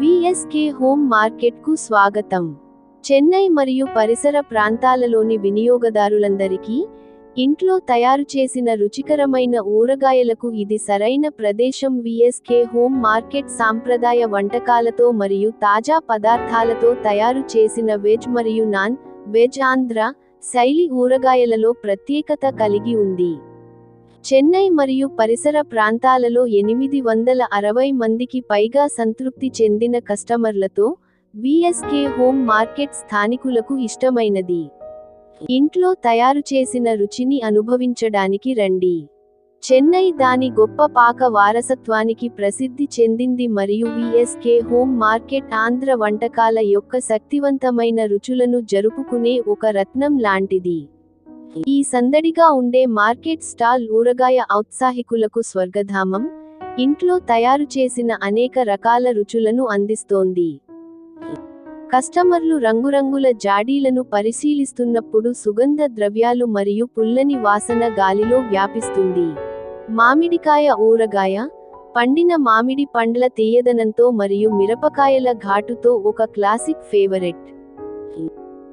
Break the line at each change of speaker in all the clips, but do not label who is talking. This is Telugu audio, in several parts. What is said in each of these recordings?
విఎస్కే హోమ్ మార్కెట్కు స్వాగతం. చెన్నై మరియు పరిసర ప్రాంతాలలోని వినియోగదారులందరికీ ఇంట్లో తయారు చేసిన రుచికరమైన ఊరగాయలకు ఇది సరైన ప్రదేశం. విఎస్కే హోమ్ మార్కెట్ సాంప్రదాయ వంటకాలతో మరియు తాజా పదార్థాలతో తయారు చేసిన వెజ్ మరియు నాన్ వెజ్ ఆంధ్ర శైలి ఊరగాయలలో ప్రత్యేకత కలిగి ఉంది. చెన్నై మరియు పరిసర ప్రాంతాలలో ఎనిమిది వందల అరవై మందికి పైగా సంతృప్తి చెందిన కస్టమర్లతో విఎస్కే హోమ్ మార్కెట్ స్థానికులకు ఇష్టమైనది. ఇంట్లో తయారు చేసిన రుచిని అనుభవించడానికి రండి. చెన్నై దాని గొప్ప పాక వారసత్వానికి ప్రసిద్ధి చెందింది మరియు విఎస్కే హోమ్ మార్కెట్ ఆంధ్ర వంటకాల యొక్క శక్తివంతమైన రుచులను జరుపుకునే ఒక రత్నం లాంటిది. ఈ సందడిగా ఉండే మార్కెట్ స్టాల్ ఊరగాయ ఔత్సాహికులకు స్వర్గధామం ఇంట్లో తయారు చేసిన అనేక రకాల రుచులను అందిస్తోంది. కస్టమర్లు రంగురంగుల జాడీలను పరిశీలిస్తున్నప్పుడు సుగంధ ద్రవ్యాలు మరియు పుల్లని వాసన గాలిలో వ్యాపిస్తుంది. మామిడికాయ ఊరగాయ పండిన మామిడి పండ్ల తీయదనంతో మరియు మిరపకాయల ఘాటుతో ఒక క్లాసిక్ ఫేవరెట్.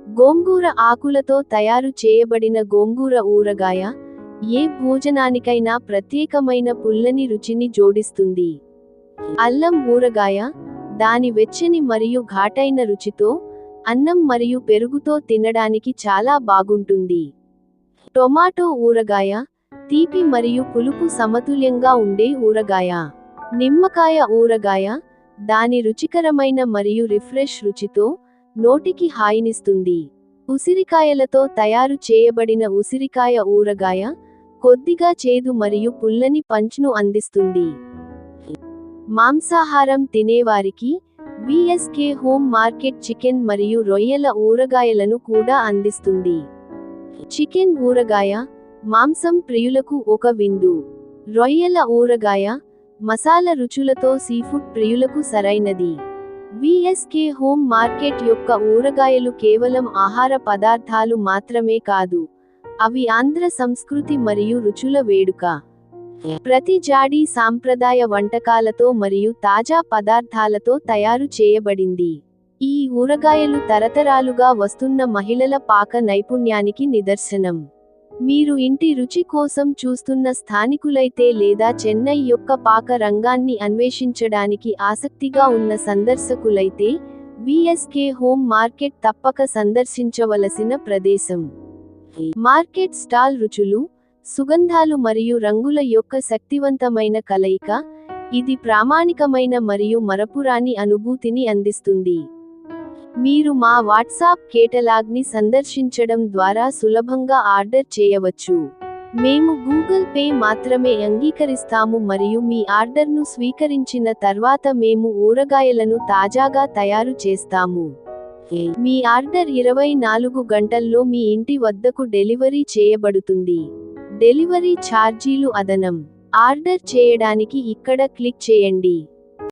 గోంగూర ఆకులతో తయారు చేయబడిన గోంగూర ఊరగాయ ఏ భోజనానికైనా ప్రత్యేకమైన పుల్లని రుచిని జోడిస్తుంది. అల్లం ఊరగాయ దాని వెచ్చని మరియు ఘాటైన రుచితో అన్నం మరియు పెరుగుతో తినడానికి చాలా బాగుంటుంది. టొమాటో ఊరగాయ తీపి మరియు పులుపు సమతుల్యంగా ఉండే ఊరగాయ. నిమ్మకాయ ఊరగాయ దాని రుచికరమైన మరియు రిఫ్రెష్ రుచితో నోటికి హాయినిస్తుంది. ఉసిరికాయలతో తయారు చేయబడిన ఉసిరికాయ ఊరగాయ కొద్దిగా చేదు మరియు పుల్లని పంచ్ను అందిస్తుంది. మాంసాహారం తినేవారికి V S K home market chicken మరియు రొయ్యల ఊరగాయలను కూడా అందిస్తుంది. చికెన్ ఊరగాయ మాంసం ప్రియులకు ఒక విందు. రొయ్యల ఊరగాయ మసాలా రుచులతో సీఫుడ్ ప్రియులకు సరైనది. విఎస్కే హోమ్ మార్కెట్ యొక్క ఊరగాయలు కేవలం ఆహార పదార్థాలు మాత్రమే కాదు అవి ఆంధ్ర సంస్కృతి మరియు రుచుల వేడుక. ప్రతి జాడీ సాంప్రదాయ వంటకాలతో మరియు తాజా పదార్థాలతో తయారు చేయబడింది. ఈ ఊరగాయలు తరతరాలుగా వస్తున్న మహిళల పాక నైపుణ్యానికి నిదర్శనం. మీరు ఇంటి రుచి కోసం చూస్తున్న స్థానికులైతే లేదా చెన్నై యొక్క పాక రంగాన్ని అన్వేషించడానికి ఆసక్తిగా ఉన్న సందర్శకులైతే విఎస్కే హోమ్ మార్కెట్ తప్పక సందర్శించవలసిన ప్రదేశం. మార్కెట్ స్టాల్ రుచులు సుగంధాలు మరియు రంగుల యొక్క శక్తివంతమైన కలయిక ఇది ప్రామాణికమైన మరియు మరపురాని అనుభూతిని అందిస్తుంది. మీరు మా వాట్సాప్ కేటలాగ్ని సందర్శించడం ద్వారా సులభంగా ఆర్డర్ చేయవచ్చు. మేము గూగుల్ పే మాత్రమే అంగీకరిస్తాము మరియు మీ ఆర్డర్ను స్వీకరించిన తర్వాత మేము ఊరగాయలను తాజాగా తయారు చేస్తాము. మీ ఆర్డర్ ఇరవై నాలుగు గంటల్లో మీ ఇంటి వద్దకు డెలివరీ చేయబడుతుంది. డెలివరీ ఛార్జీలు అదనం. ఆర్డర్ చేయడానికి ఇక్కడ క్లిక్ చేయండి.